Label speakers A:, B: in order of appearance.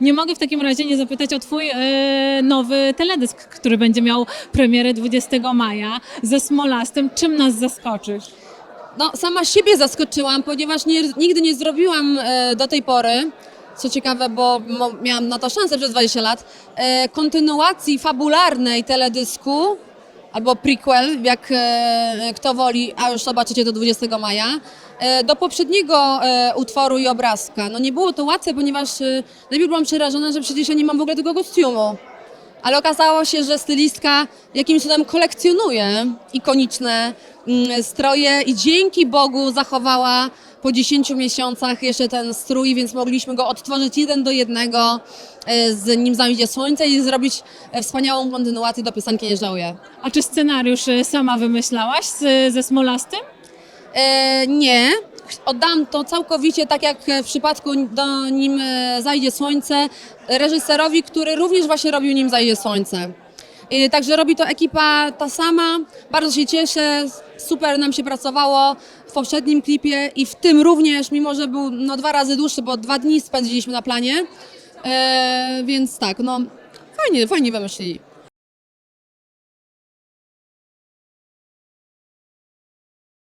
A: Nie mogę w takim razie nie zapytać o Twój e, nowy teledysk, który będzie miał premierę 20 maja ze Smolastym. Czym nas zaskoczysz?
B: No, sama siebie zaskoczyłam, ponieważ nie, nigdy nie zrobiłam e, do tej pory, co ciekawe, bo miałam na to szansę przez 20 lat, e, kontynuacji fabularnej teledysku, albo prequel, jak e, kto woli, a już zobaczycie to 20 maja, e, do poprzedniego e, utworu i obrazka. No nie było to łatwe, ponieważ najpierw byłam przerażona, że przecież ja nie mam w ogóle tego kostiumu. Ale okazało się, że stylistka jakimś cudem kolekcjonuje ikoniczne mm, stroje i dzięki Bogu zachowała po 10 miesiącach jeszcze ten strój, więc mogliśmy go odtworzyć jeden do jednego e, z nim zajdzie słońce i zrobić e, wspaniałą kontynuację do piosenki Nie żałuję.
A: A czy scenariusz e, sama wymyślałaś ze Smolastym?
B: E, nie. Oddam to całkowicie tak jak w przypadku do nim zajdzie słońce reżyserowi, który również właśnie robił nim zajdzie słońce. E, Także robi to ekipa ta sama. Bardzo się cieszę. Super nam się pracowało w poprzednim klipie i w tym również, mimo że był no, dwa razy dłuższy, bo dwa dni spędziliśmy na planie. E, więc tak, no fajnie, fajnie wymyślili.